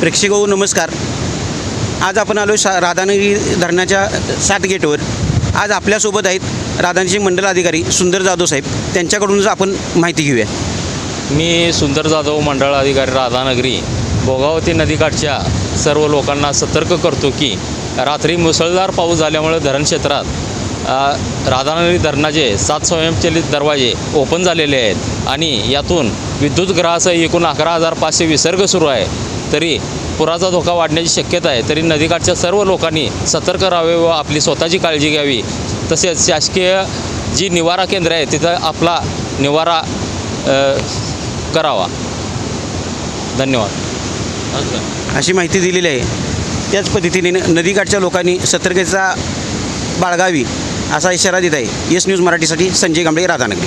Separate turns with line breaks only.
प्रेक्षक नमस्कार. आज आपण आलो शा राधानगरी धरणाच्या सात गेटवर. आज आपल्यासोबत आहेत राधानगरीचे मंडल अधिकारी सुंदर जाधव साहेब. त्यांच्याकडूनच आपण माहिती घेऊया.
मी सुंदर जाधव मंडळ अधिकारी राधानगरी. भोगावती नदीकाठच्या सर्व लोकांना सतर्क करतो की रात्री मुसळधार पाऊस झाल्यामुळे धरण क्षेत्रात राधानगरी धरणाचे सात स्वयंचलित दरवाजे ओपन झालेले आहेत आणि यातून विद्युत ग्रहासह एकूण अकरा हजार पाचशे विसर्ग सुरू आहे. तरी पुराचा धोका वाढण्याची शक्यता आहे. तरी नदीकाठच्या सर्व लोकांनी सतर्क राहावे व आपली स्वतःची काळजी घ्यावी. तसेच शासकीय जी निवारा केंद्र आहे तिथं आपला निवारा करावा. धन्यवाद.
अशी माहिती दिलेली आहे. त्याच पद्धतीने नदीकाठच्या लोकांनी सतर्कता बाळगावी. असा इशारा देत आहे. येस न्यूज मराठीसाठी संजय कांबळे राधानगरी.